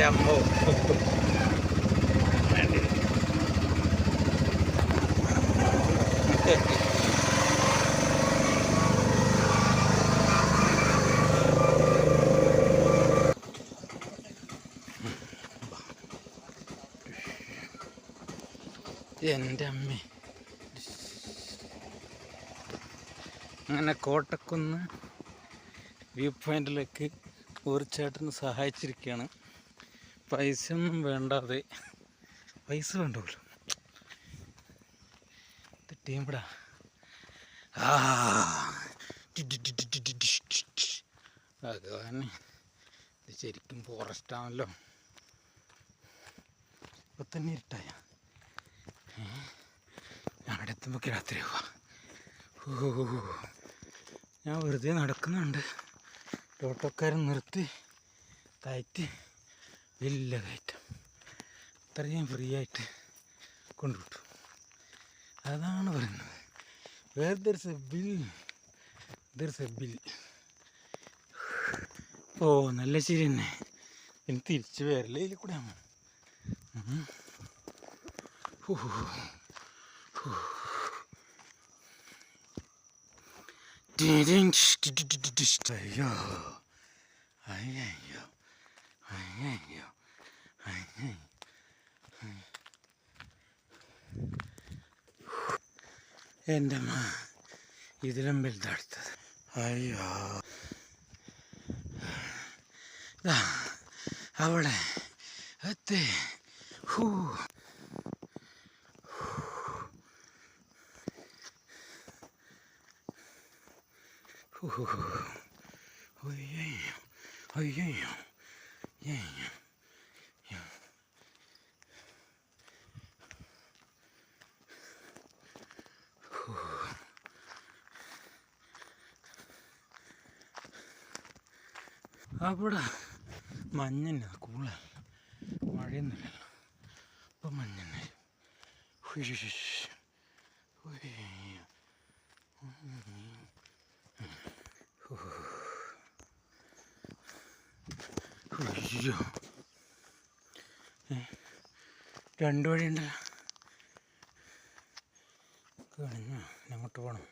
എന്റെ എന്റെ അമ്മേ. അങ്ങനെ കോട്ടക്കുന്ന് വ്യൂ പോയിന്റിലേക്ക് ചേട്ടന് സഹായിച്ചിരിക്കുകയാണ്. പൈസ ഒന്നും വേണ്ടാതെ. പൈസ വേണ്ടല്ലോ. ആ. ഭഗവാനെ ഇത് ശരിക്കും ഫോറസ്റ്റ് ആണല്ലോ. ഇപ്പൊ തന്നെ ഇരുട്ടായ. അവിടെ എത്തുമ്പോൾ രാത്രിയാവാ ഞാൻ വെറുതെ നടക്കുന്നുണ്ട്. ഓട്ടോക്കാരൻ നിർത്തി. കയറ്റി. വലിയ കയറ്റം അത്രയും ഫ്രീ ആയിട്ട് കൊണ്ടുവിട്ടു അതാണ് പറയുന്നത് where there's a will there's a will ഓ നല്ല ശരി തന്നെ ഇനി തിരിച്ച് വരില്ല ഇതിൽ കൂടെ അയ്യോ അയ്യോ അയ്യോ അയ്യോ എന്റെ അമ്മ ഇതിലും വലുതെടുത്തത്. അയ്യോ. ദാ, അവിടെ എത്തി. ഹൂ. ഹൂ. അയ്യയ്യോ അയ്യയ്യോ അവിടെ മഞ്ഞന്ന കൂള. മഴയൊന്നുമില്ല അപ്പൊ മഞ്ഞന്നെ രണ്ട് വഴിയുണ്ടല്ലോ കഴിഞ്ഞു അങ്ങോട്ട് പോകണം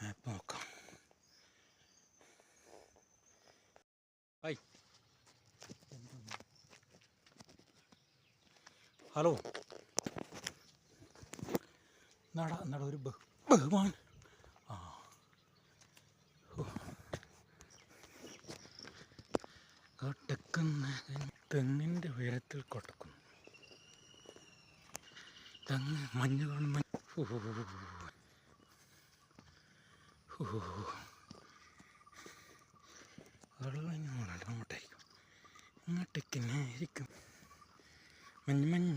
മാപ്പ് നോക്കാം. ഹലോ. നട നട ഒരു ബഹു ബഹുമാൻ. ആ. കൊട്ടക്കുന്ന തെങ്ങിന്റെ ഉയരത്തിൽ കൊട്ടക്കുന്നു തെങ്ങ് മഞ്ഞ് കാണുന്ന വെള്ളം ഇങ്ങോട്ടേക്ക് തന്നെ ആയിരിക്കും മഞ്ഞ് മഞ്ഞ്